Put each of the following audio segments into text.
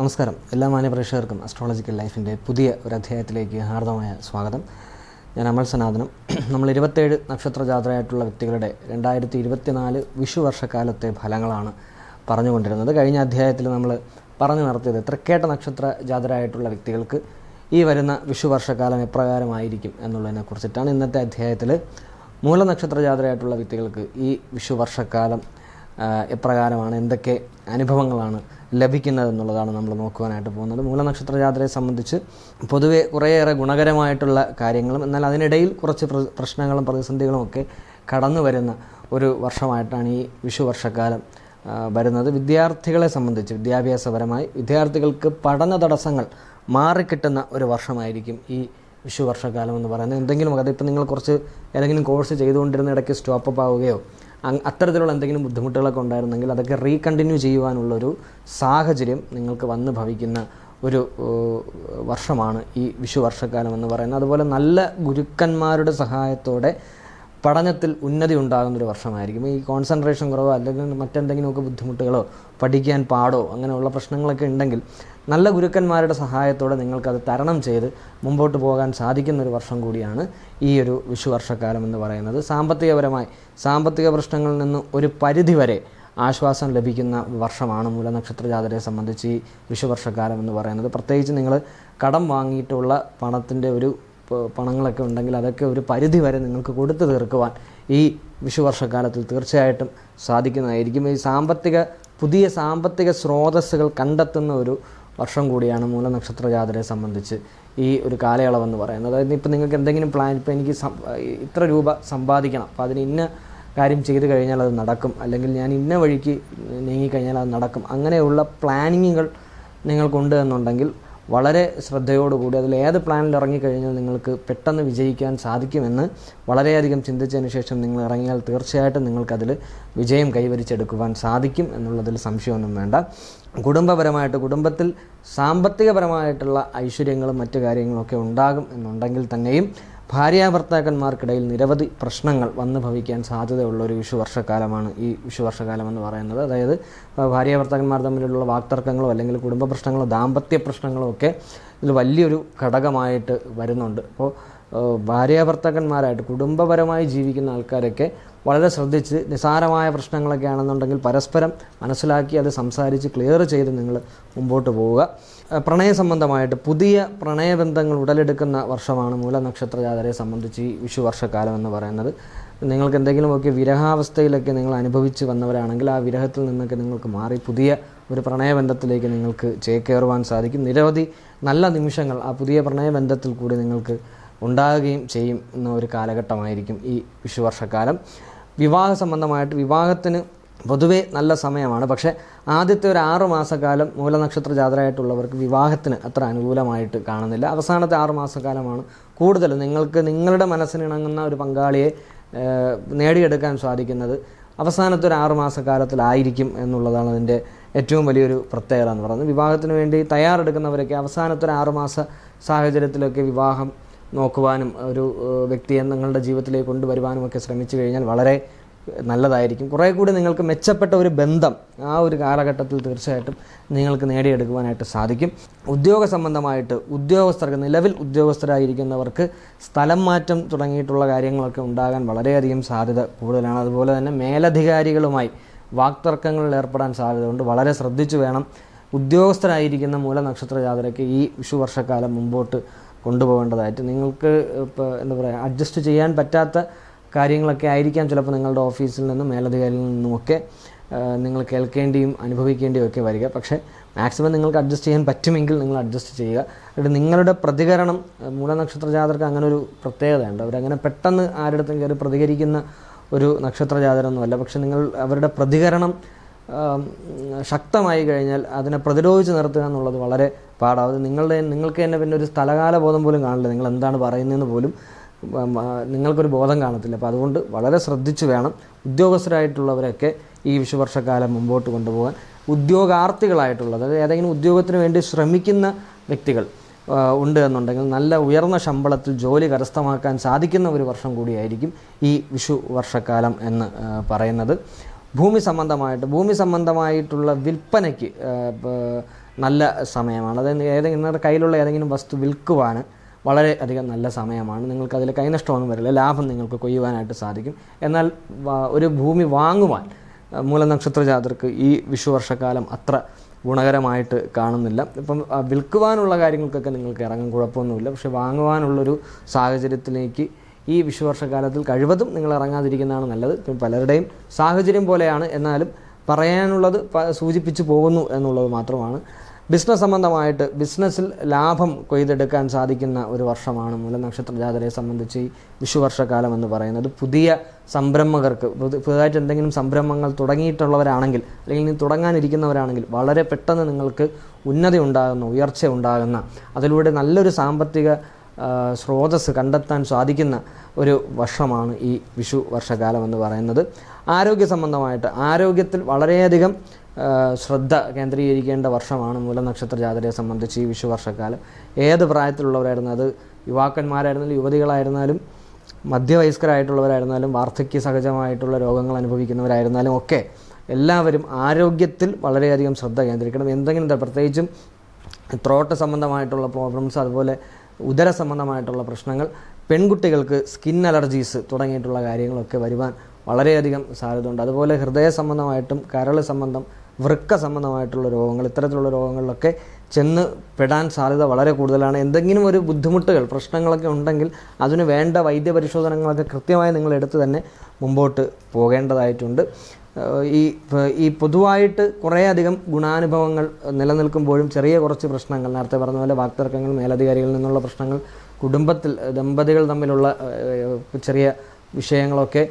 നമസ്കാരം. എല്ലാ മാന്യപ്രേക്ഷകർക്കും അസ്ട്രോളജിക്കൽ ലൈഫിന്റെ പുതിയ ഒരു അധ്യായത്തിലേക്ക് ഹാർദമായ സ്വാഗതം. ഞാൻ അമൽ സനാതനം. നമ്മൾ ഇരുപത്തേഴ് നക്ഷത്ര ജാതരായിട്ടുള്ള വ്യക്തികളുടെ രണ്ടായിരത്തി ഇരുപത്തിനാല് വിഷു വർഷക്കാലത്തെ ഫലങ്ങളാണ് പറഞ്ഞുകൊണ്ടിരുന്നത്. കഴിഞ്ഞ അധ്യായത്തിൽ നമ്മൾ പറഞ്ഞു നടത്തിയത് തൃക്കേട്ട നക്ഷത്ര ജാതരായിട്ടുള്ള വ്യക്തികൾക്ക് ഈ വരുന്ന വിഷു വർഷക്കാലം എപ്രകാരമായിരിക്കും എന്നുള്ളതിനെ കുറിച്ചിട്ടാണ് ഇന്നത്തെ അധ്യായത്തിൽ മൂലനക്ഷത്ര ജാതരായിട്ടുള്ള വ്യക്തികൾക്ക് ഈ വിഷു വർഷക്കാലം എപ്രകാരമാണ് എന്തൊക്കെ അനുഭവങ്ങളാണ് ലഭിക്കുന്നത് എന്നുള്ളതാണ് നമ്മൾ നോക്കുവാനായിട്ട് പോകുന്നത്. മൂലനക്ഷത്ര ജാതരയെ സംബന്ധിച്ച് പൊതുവെ കുറേയേറെ ഗുണകരമായിട്ടുള്ള കാര്യങ്ങളും എന്നാൽ അതിനിടയിൽ കുറച്ച് പ്രശ്നങ്ങളും പ്രതിസന്ധികളും ഒക്കെ കടന്നു വരുന്ന ഒരു വർഷമായിട്ടാണ് ഈ വിഷു വർഷക്കാലം വരുന്നത്. വിദ്യാർത്ഥികളെ സംബന്ധിച്ച് വിദ്യാഭ്യാസപരമായി വിദ്യാർത്ഥികൾക്ക് പഠന തടസ്സങ്ങൾ മാറിക്കിട്ടുന്ന ഒരു വർഷമായിരിക്കും ഈ വിഷു വർഷക്കാലം എന്ന് പറയുന്നത്. എന്തെങ്കിലും അതിപ്പോൾ നിങ്ങൾ കുറച്ച് ഏതെങ്കിലും കോഴ്സ് ചെയ്തുകൊണ്ടിരുന്ന ഇടയ്ക്ക് സ്റ്റോപ്പ് ആവുകയോ അത്തരത്തിലുള്ള എന്തെങ്കിലും ബുദ്ധിമുട്ടുകളൊക്കെ ഉണ്ടായിരുന്നെങ്കിൽ അതൊക്കെ റീകണ്ടിന്യൂ ചെയ്യുവാനുള്ളൊരു സാഹചര്യം നിങ്ങൾക്ക് വന്ന് ഭവിക്കുന്ന ഒരു വർഷമാണ് ഈ വിഷു വർഷക്കാലം എന്ന് പറയുന്നത്. അതുപോലെ നല്ല ഗുരുക്കന്മാരുടെ സഹായത്തോടെ പഠനത്തിൽ ഉന്നതി ഉണ്ടാകുന്നൊരു വർഷമായിരിക്കും. ഈ കോൺസെൻട്രേഷൻ കുറവോ അല്ലെങ്കിൽ മറ്റെന്തെങ്കിലുമൊക്കെ ബുദ്ധിമുട്ടുകളോ പഠിക്കാൻ പാടോ അങ്ങനെയുള്ള പ്രശ്നങ്ങളൊക്കെ ഉണ്ടെങ്കിൽ നല്ല ഗുരുക്കന്മാരുടെ സഹായത്തോടെ നിങ്ങൾക്കത് തരണം ചെയ്ത് മുമ്പോട്ട് പോകാൻ സാധിക്കുന്ന ഒരു വർഷം കൂടിയാണ് ഈ ഒരു വിഷു വർഷക്കാലം എന്ന് പറയുന്നത്. സാമ്പത്തികപരമായി സാമ്പത്തിക പ്രശ്നങ്ങളിൽ നിന്ന് ഒരു പരിധിവരെ ആശ്വാസം ലഭിക്കുന്ന വർഷമാണ് മൂലനക്ഷത്ര ജാതരെ സംബന്ധിച്ച് ഈ വിഷുവർഷക്കാലം എന്ന് പറയുന്നത്. പ്രത്യേകിച്ച് നിങ്ങൾ കടം വാങ്ങിയിട്ടുള്ള പണത്തിന്റെ ഒരു പണങ്ങളൊക്കെ ഉണ്ടെങ്കിൽ അതൊക്കെ ഒരു പരിധി വരെ നിങ്ങൾക്ക് കൊടുത്തു തീർക്കുവാൻ ഈ വിഷുവർഷക്കാലത്തിൽ തീർച്ചയായിട്ടും സാധിക്കുന്നതായിരിക്കും. ഈ സാമ്പത്തിക പുതിയ സാമ്പത്തിക സ്രോതസ്സുകൾ കണ്ടെത്തുന്ന ഒരു വർഷം കൂടിയാണ് മൂലനക്ഷത്ര ജാതരെ സംബന്ധിച്ച് ഈ ഒരു കാലയളവെന്ന് പറയുന്നത്. അതായത് ഇപ്പോൾ നിങ്ങൾക്ക് എന്തെങ്കിലും പ്ലാൻ ഇപ്പോൾ എനിക്ക് ഇത്ര രൂപ സമ്പാദിക്കണം അപ്പോൾ അതിന് ഇന്ന കാര്യം ചെയ്തു കഴിഞ്ഞാൽ അത് നടക്കും അല്ലെങ്കിൽ ഞാൻ ഇന്ന വഴിക്ക് നീങ്ങിക്കഴിഞ്ഞാൽ അത് നടക്കും അങ്ങനെയുള്ള പ്ലാനിങ്ങുകൾ നിങ്ങൾക്കുണ്ട് എന്നുണ്ടെങ്കിൽ വളരെ ശ്രദ്ധയോടുകൂടി അതിൽ ഏത് പ്ലാനിൽ ഇറങ്ങിക്കഴിഞ്ഞാൽ നിങ്ങൾക്ക് പെട്ടെന്ന് വിജയിക്കാൻ സാധിക്കുമെന്ന് വളരെയധികം ചിന്തിച്ചതിന് ശേഷം നിങ്ങൾ ഇറങ്ങിയാൽ തീർച്ചയായിട്ടും നിങ്ങൾക്കതിൽ വിജയം കൈവരിച്ചെടുക്കുവാൻ സാധിക്കും എന്നുള്ളതിൽ സംശയമൊന്നും വേണ്ട. കുടുംബപരമായിട്ട് കുടുംബത്തിൽ സാമ്പത്തികപരമായിട്ടുള്ള ഐശ്വര്യങ്ങളും മറ്റു കാര്യങ്ങളൊക്കെ ഉണ്ടാകും എന്നുണ്ടെങ്കിൽ തന്നെയും ഭാര്യാഭർത്താക്കന്മാർക്കിടയിൽ നിരവധി പ്രശ്നങ്ങൾ വന്നു ഭവിക്കാൻ സാധ്യതയുള്ള ഒരു വിഷു വർഷക്കാലമാണ് ഈ വിഷു വർഷക്കാലം എന്ന് പറയുന്നത്. അതായത് ഭാര്യാഭർത്താക്കന്മാർ തമ്മിലുള്ള വാക്തർക്കങ്ങളോ അല്ലെങ്കിൽ കുടുംബ പ്രശ്നങ്ങളോ ദാമ്പത്യ പ്രശ്നങ്ങളോ ഒക്കെ ഇതിൽ വലിയൊരു ഘടകമായിട്ട് വരുന്നുണ്ട്. അപ്പോൾ ഭാര്യാഭർത്താക്കന്മാരായിട്ട് കുടുംബപരമായി ജീവിക്കുന്ന ആൾക്കാരൊക്കെ വളരെ ശ്രദ്ധിച്ച് നിസാരമായ പ്രശ്നങ്ങളൊക്കെ ആണെന്നുണ്ടെങ്കിൽ പരസ്പരം മനസ്സിലാക്കി അത് സംസാരിച്ച് ക്ലിയർ ചെയ്ത് നിങ്ങൾ മുമ്പോട്ട് പോവുക. പ്രണയ സംബന്ധമായിട്ട് പുതിയ പ്രണയബന്ധങ്ങൾ ഉടലെടുക്കുന്ന വർഷമാണ് മൂലനക്ഷത്ര ജാതരെ സംബന്ധിച്ച് ഈ വിഷു വർഷക്കാലം എന്ന് പറയുന്നത്. നിങ്ങൾക്ക് എന്തെങ്കിലുമൊക്കെ വിരഹാവസ്ഥയിലൊക്കെ നിങ്ങൾ അനുഭവിച്ച് വന്നവരാണെങ്കിൽ ആ വിരഹത്തിൽ നിന്നൊക്കെ നിങ്ങൾക്ക് മാറി പുതിയ ഒരു പ്രണയബന്ധത്തിലേക്ക് നിങ്ങൾക്ക് ചേക്കേറുവാൻ സാധിക്കും. നിരവധി നല്ല നിമിഷങ്ങൾ ആ പുതിയ പ്രണയബന്ധത്തിൽ കൂടി നിങ്ങൾക്ക് ഉണ്ടാകുകയും ചെയ്യുന്ന ഒരു കാലഘട്ടമായിരിക്കും ഈ വിഷുവർഷക്കാലം. വിവാഹ സംബന്ധമായിട്ട് വിവാഹത്തിന് പൊതുവേ നല്ല സമയമാണ്. പക്ഷേ ആദ്യത്തെ ഒരു ആറ് മാസക്കാലം മൂലനക്ഷത്ര ജാതരായിട്ടുള്ളവർക്ക് വിവാഹത്തിന് അത്ര അനുകൂലമായിട്ട് കാണുന്നില്ല. അവസാനത്തെ ആറ് മാസക്കാലമാണ് കൂടുതൽ നിങ്ങൾക്ക് നിങ്ങളുടെ മനസ്സിനിണങ്ങുന്ന ഒരു പങ്കാളിയെ നേടിയെടുക്കാൻ സാധിക്കുന്നത് അവസാനത്തെ ഒരു ആറ് മാസക്കാലത്തിലായിരിക്കും എന്നുള്ളതാണ് അതിന്റെ ഏറ്റവും വലിയൊരു പ്രത്യേകത എന്ന് പറയുന്നത്. വിവാഹത്തിന് വേണ്ടി തയ്യാറെടുക്കുന്നവരൊക്കെ അവസാനത്തെ ഒരു ആറ് മാസ സാഹചര്യത്തിലൊക്കെ വിവാഹം നോക്കുവാനും ഒരു വ്യക്തിയെ നിങ്ങളുടെ ജീവിതത്തിലേക്ക് കൊണ്ടുവരുവാനും ഒക്കെ ശ്രമിച്ചു കഴിഞ്ഞാൽ വളരെ നല്ലതായിരിക്കും. കുറേ കൂടി നിങ്ങൾക്ക് മെച്ചപ്പെട്ട ഒരു ബന്ധം ആ ഒരു കാലഘട്ടത്തിൽ തീർച്ചയായിട്ടും നിങ്ങൾക്ക് നേടിയെടുക്കുവാനായിട്ട് സാധിക്കും. ഉദ്യോഗ സംബന്ധമായിട്ട് ഉദ്യോഗസ്ഥർക്ക് നിലവിൽ ഉദ്യോഗസ്ഥരായിരിക്കുന്നവർക്ക് സ്ഥലം മാറ്റം തുടങ്ങിയിട്ടുള്ള കാര്യങ്ങളൊക്കെ ഉണ്ടാകാൻ വളരെയധികം സാധ്യത കൂടുതലാണ്. അതുപോലെ തന്നെ മേലധികാരികളുമായി വാക്തർക്കങ്ങളിൽ ഏർപ്പെടാൻ സാധ്യതയുണ്ട്. വളരെ ശ്രദ്ധിച്ചു വേണം. ഉദ്യോഗസ്ഥരായിരിക്കുന്ന മൂലനക്ഷത്ര ജാതരയ്ക്ക് ഈ വിഷു വർഷക്കാലം മുമ്പോട്ട് കൊണ്ടുപോകേണ്ടതായിട്ട്. നിങ്ങൾക്ക് ഇപ്പോൾ എന്താ പറയുക അഡ്ജസ്റ്റ് ചെയ്യാൻ പറ്റാത്ത കാര്യങ്ങളൊക്കെ ആയിരിക്കാം ചിലപ്പോൾ നിങ്ങളുടെ ഓഫീസിൽ നിന്നും മേലധികാരിയിൽ നിന്നുമൊക്കെ നിങ്ങൾ കേൾക്കേണ്ടിയും അനുഭവിക്കേണ്ടിയും ഒക്കെ വരിക. പക്ഷേ മാക്സിമം നിങ്ങൾക്ക് അഡ്ജസ്റ്റ് ചെയ്യാൻ പറ്റുമെങ്കിൽ നിങ്ങൾ അഡ്ജസ്റ്റ് ചെയ്യുക. എന്നിട്ട് നിങ്ങളുടെ പ്രതികരണം മൂലനക്ഷത്ര ജാതർക്ക് അങ്ങനെ ഒരു പ്രത്യേകതയുണ്ട്. അവരങ്ങനെ പെട്ടെന്ന് ആരുടെ കയറി പ്രതികരിക്കുന്ന ഒരു നക്ഷത്ര ജാതരൊന്നുമല്ല പക്ഷെ നിങ്ങൾ അവരുടെ പ്രതികരണം ശക്തമായി കഴിഞ്ഞാൽ അതിനെ പ്രതിരോധിച്ച് നിർത്തുക എന്നുള്ളത് വളരെ പാടാവും നിങ്ങളുടെ നിങ്ങൾക്ക് തന്നെ പിന്നെ ഒരു സ്ഥലകാല ബോധം പോലും കാണില്ല. നിങ്ങൾ എന്താണ് പറയുന്നതെന്ന് പോലും നിങ്ങൾക്കൊരു ബോധം കാണത്തില്ല. അപ്പോൾ അതുകൊണ്ട് വളരെ ശ്രദ്ധിച്ചു വേണം ഉദ്യോഗസ്ഥരായിട്ടുള്ളവരൊക്കെ ഈ വിഷുവർഷക്കാലം മുമ്പോട്ട് കൊണ്ടുപോകാൻ. ഉദ്യോഗാർത്ഥികളായിട്ടുള്ളത് അതായത് ഏതെങ്കിലും ഉദ്യോഗത്തിന് വേണ്ടി ശ്രമിക്കുന്ന വ്യക്തികൾ ഉണ്ട് എന്നുണ്ടെങ്കിൽ നല്ല ഉയർന്ന ശമ്പളത്തിൽ ജോലി കരസ്ഥമാക്കാൻ സാധിക്കുന്ന ഒരു വർഷം കൂടിയായിരിക്കും ഈ വിഷു വർഷക്കാലം എന്ന് പറയുന്നത്. ഭൂമി സംബന്ധമായിട്ട് ഭൂമി സംബന്ധമായിട്ടുള്ള വിൽപ്പനയ്ക്ക് നല്ല സമയമാണ്. അതായത് ഏതെങ്കിലും നിങ്ങളുടെ കയ്യിലുള്ള ഏതെങ്കിലും വസ്തു വിൽക്കുവാൻ വളരെ അധികം നല്ല സമയമാണ്. നിങ്ങൾക്ക് അതിൽ കൈനഷ്ടമൊന്നും വരില്ല. ലാഭം നിങ്ങൾക്ക് കൊയ്യുവാനായിട്ട് സാധിക്കും. എന്നാൽ ഒരു ഭൂമി വാങ്ങുവാൻ മൂലനക്ഷത്ര ജാതർക്ക് ഈ വിഷുവർഷക്കാലം അത്ര ഗുണകരമായിട്ട് കാണുന്നില്ല. ഇപ്പം വിൽക്കുവാനുള്ള കാര്യങ്ങൾക്കൊക്കെ നിങ്ങൾക്ക് ഇറങ്ങും കുഴപ്പമൊന്നുമില്ല. പക്ഷെ വാങ്ങുവാനുള്ളൊരു സാഹചര്യത്തിലേക്ക് ഈ വിഷുവർഷക്കാലത്തിൽ കഴിവതും നിങ്ങൾ ഇറങ്ങാതിരിക്കുന്നതാണ് നല്ലത്. പലരുടെയും സാഹചര്യം പോലെയാണ്. എന്നാലും പറയാനുള്ളത് സൂചിപ്പിച്ചു പോകുന്നു എന്നുള്ളത് മാത്രമാണ്. ബിസിനസ് സംബന്ധമായിട്ട് ബിസിനസ്സിൽ ലാഭം കൊയ്തെടുക്കാൻ സാധിക്കുന്ന ഒരു വർഷമാണ് മൂലനക്ഷത്ര ജാതരയെ സംബന്ധിച്ച് ഈ വിഷു വർഷക്കാലം എന്ന് പറയുന്നത്. പുതിയ സംരംഭകർക്ക് പുതു- പുതുതായിട്ട് എന്തെങ്കിലും സംരംഭങ്ങൾ തുടങ്ങിയിട്ടുള്ളവരാണെങ്കിൽ അല്ലെങ്കിൽ ഇനി തുടങ്ങാനിരിക്കുന്നവരാണെങ്കിൽ വളരെ പെട്ടെന്ന് നിങ്ങൾക്ക് ഉന്നതി ഉണ്ടാകുന്ന ഉയർച്ച ഉണ്ടാകുന്ന അതിലൂടെ നല്ലൊരു സാമ്പത്തിക സ്രോതസ് കണ്ടെത്താൻ സാധിക്കുന്ന ഒരു വർഷമാണ് ഈ വിഷു വർഷകാലം എന്ന് പറയുന്നത്. ആരോഗ്യ സംബന്ധമായിട്ട് ആരോഗ്യത്തിൽ വളരെയധികം ശ്രദ്ധ കേന്ദ്രീകരിക്കേണ്ട വർഷമാണ് മൂലനക്ഷത്ര ജാതരയെ സംബന്ധിച്ച് ഈ വിഷു വർഷക്കാലം ഏത് പ്രായത്തിലുള്ളവരായിരുന്നു അത് യുവാക്കന്മാരായിരുന്നാലും യുവതികളായിരുന്നാലും മധ്യവയസ്കരായിട്ടുള്ളവരായിരുന്നാലും വാർദ്ധക്യ സഹജമായിട്ടുള്ള രോഗങ്ങൾ അനുഭവിക്കുന്നവരായിരുന്നാലും ഒക്കെ എല്ലാവരും ആരോഗ്യത്തിൽ വളരെയധികം ശ്രദ്ധ കേന്ദ്രീകരിക്കണം. എന്തെങ്കിലും പ്രത്യേകിച്ചും ത്രോട്ട് സംബന്ധമായിട്ടുള്ള പ്രോബ്ലംസ് അതുപോലെ ഉദര സംബന്ധമായിട്ടുള്ള പ്രശ്നങ്ങൾ പെൺകുട്ടികൾക്ക് സ്കിൻ അലർജീസ് തുടങ്ങിയിട്ടുള്ള കാര്യങ്ങളൊക്കെ വരുവാൻ വളരെയധികം സാധ്യതയുണ്ട്. അതുപോലെ ഹൃദയ സംബന്ധമായിട്ടും കരൾ സംബന്ധം വൃക്ക സംബന്ധമായിട്ടുള്ള രോഗങ്ങൾ ഇത്തരത്തിലുള്ള രോഗങ്ങളിലൊക്കെ ചെന്ന് പെടാൻ സാധ്യത വളരെ കൂടുതലാണ്. എന്തെങ്കിലും ഒരു ബുദ്ധിമുട്ടുകൾ പ്രശ്നങ്ങളൊക്കെ ഉണ്ടെങ്കിൽ അതിന് വേണ്ട വൈദ്യ പരിശോധനകളൊക്കെ കൃത്യമായി നിങ്ങൾ എടുത്ത് തന്നെ മുമ്പോട്ട് പോകേണ്ടതായിട്ടുണ്ട്. ഈ ഈ പൊതുവായിട്ട് കുറേയധികം ഗുണാനുഭവങ്ങൾ നിലനിൽക്കുമ്പോഴും ചെറിയ കുറച്ച് പ്രശ്നങ്ങൾ നേരത്തെ പറഞ്ഞ പോലെ വാക്തർക്കങ്ങൾ മേലധികാരികളിൽ നിന്നുള്ള പ്രശ്നങ്ങൾ കുടുംബത്തിൽ ദമ്പതികൾ തമ്മിലുള്ള ചെറിയ വിഷയങ്ങളൊക്കെ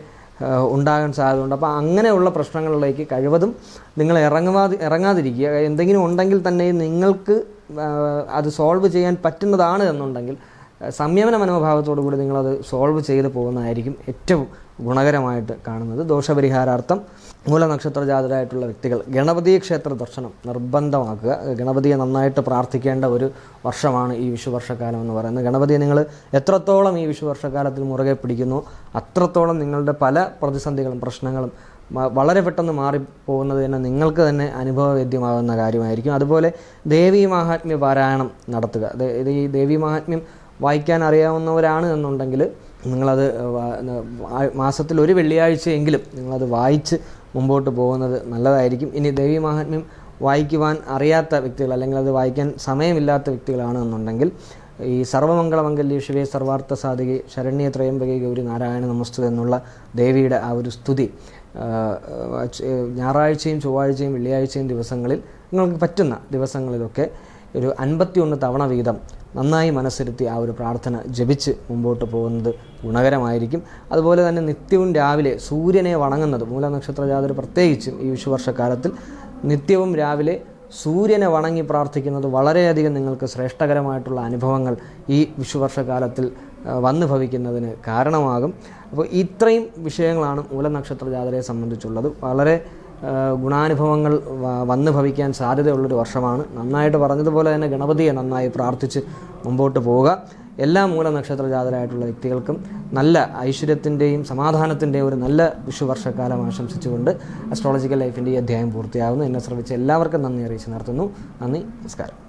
ഉണ്ടാകാൻ സാധ്യതയുണ്ട്. അപ്പോൾ അങ്ങനെയുള്ള പ്രശ്നങ്ങളിലേക്ക് കഴിവതും നിങ്ങൾ ഇറങ്ങാതി ഇറങ്ങാതിരിക്കുക. എന്തെങ്കിലും ഉണ്ടെങ്കിൽ തന്നെ നിങ്ങൾക്ക് അത് സോൾവ് ചെയ്യാൻ പറ്റുന്നതാണ് എന്നുണ്ടെങ്കിൽ സംയമന മനോഭാവത്തോടു കൂടി നിങ്ങളത് സോൾവ് ചെയ്ത് പോകുന്നതായിരിക്കും ഏറ്റവും ഗുണകരമായിട്ട് കാണുന്നത്. ദോഷപരിഹാരാർത്ഥം മൂലനക്ഷത്ര ജാതരായിട്ടുള്ള വ്യക്തികൾ ഗണപതി ക്ഷേത്ര ദർശനം നിർബന്ധമാക്കുക. ഗണപതിയെ നന്നായിട്ട് പ്രാർത്ഥിക്കേണ്ട ഒരു വർഷമാണ് ഈ വിഷുവർഷക്കാലം എന്ന് പറയുന്നത്. ഗണപതിയെ നിങ്ങൾ എത്രത്തോളം ഈ വിഷുവർഷക്കാലത്തിൽ മുറുകെ പിടിക്കുന്നു അത്രത്തോളം നിങ്ങളുടെ പല പ്രതിസന്ധികളും പ്രശ്നങ്ങളും വളരെ പെട്ടെന്ന് മാറിപ്പോകുന്നത് തന്നെ നിങ്ങൾക്ക് തന്നെ അനുഭവവേദ്യമാകുന്ന കാര്യമായിരിക്കും. അതുപോലെ ദേവീ മഹാത്മ്യ പാരായണം നടത്തുക. ഈ ദേവീ മാഹാത്മ്യം വായിക്കാൻ അറിയാവുന്നവരാണ് എന്നുണ്ടെങ്കിൽ നിങ്ങളത് മാസത്തിൽ ഒരു വെള്ളിയാഴ്ചയെങ്കിലും നിങ്ങളത് വായിച്ച് മുമ്പോട്ട് പോകുന്നത് നല്ലതായിരിക്കും. ഇനി ദേവി മഹാത്മ്യം വായിക്കുവാൻ അറിയാത്ത വ്യക്തികൾ അല്ലെങ്കിൽ അത് വായിക്കാൻ സമയമില്ലാത്ത വ്യക്തികളാണ് എന്നുണ്ടെങ്കിൽ ഈ സർവമംഗളമംഗല്യ ശിവേ സർവാർത്ഥ സാധികെ ശരണ്യ ത്രയംബകെ ഗൗരി നാരായണ നമസ്തു എന്നുള്ള ദേവിയുടെ ആ ഒരു സ്തുതി ഞായറാഴ്ചയും ചൊവ്വാഴ്ചയും വെള്ളിയാഴ്ചയും ദിവസങ്ങളിൽ നിങ്ങൾക്ക് പറ്റുന്ന ദിവസങ്ങളിലൊക്കെ ഒരു അൻപത്തിയൊന്ന് തവണ വീതം നന്നായി മനസ്സിരുത്തി ആ ഒരു പ്രാർത്ഥന ജപിച്ച് മുമ്പോട്ട് പോകുന്നത് ഗുണകരമായിരിക്കും. അതുപോലെ തന്നെ നിത്യവും രാവിലെ സൂര്യനെ വണങ്ങുന്നത് മൂലനക്ഷത്ര ജാതർ പ്രത്യേകിച്ചും ഈ വിഷുവർഷക്കാലത്തിൽ നിത്യവും രാവിലെ സൂര്യനെ വണങ്ങി പ്രാർത്ഥിക്കുന്നത് വളരെയധികം നിങ്ങൾക്ക് ശ്രേഷ്ഠകരമായിട്ടുള്ള അനുഭവങ്ങൾ ഈ വിഷുവർഷകാലത്തിൽ വന്നു ഭവിക്കുന്നതിന് കാരണമാകും. അപ്പോൾ ഇത്രയും വിഷയങ്ങളാണ് മൂലനക്ഷത്ര ജാതരയെ സംബന്ധിച്ചുള്ളത്. വളരെ ഗുണാനുഭവങ്ങൾ വന്നു ഭവിക്കാൻ സാധ്യതയുള്ളൊരു വർഷമാണ്. നന്നായിട്ട് പറഞ്ഞതുപോലെ തന്നെ ഗണപതിയെ നന്നായി പ്രാർത്ഥിച്ച് മുമ്പോട്ട് പോവുക. എല്ലാ മൂലനക്ഷത്ര ജാതരായിട്ടുള്ള വ്യക്തികൾക്കും നല്ല ഐശ്വര്യത്തിന്റെയും സമാധാനത്തിന്റെയും ഒരു നല്ല വിഷുവർഷക്കാലം ആശംസിച്ചുകൊണ്ട് അസ്ട്രോളജിക്കൽ ലൈഫിന്റെ ഈ അധ്യായം പൂർത്തിയാകുന്നു എന്നെ ശ്രമിച്ച എല്ലാവർക്കും നന്ദി അറിയിച്ച് നിർത്തുന്നു നന്ദി നമസ്കാരം.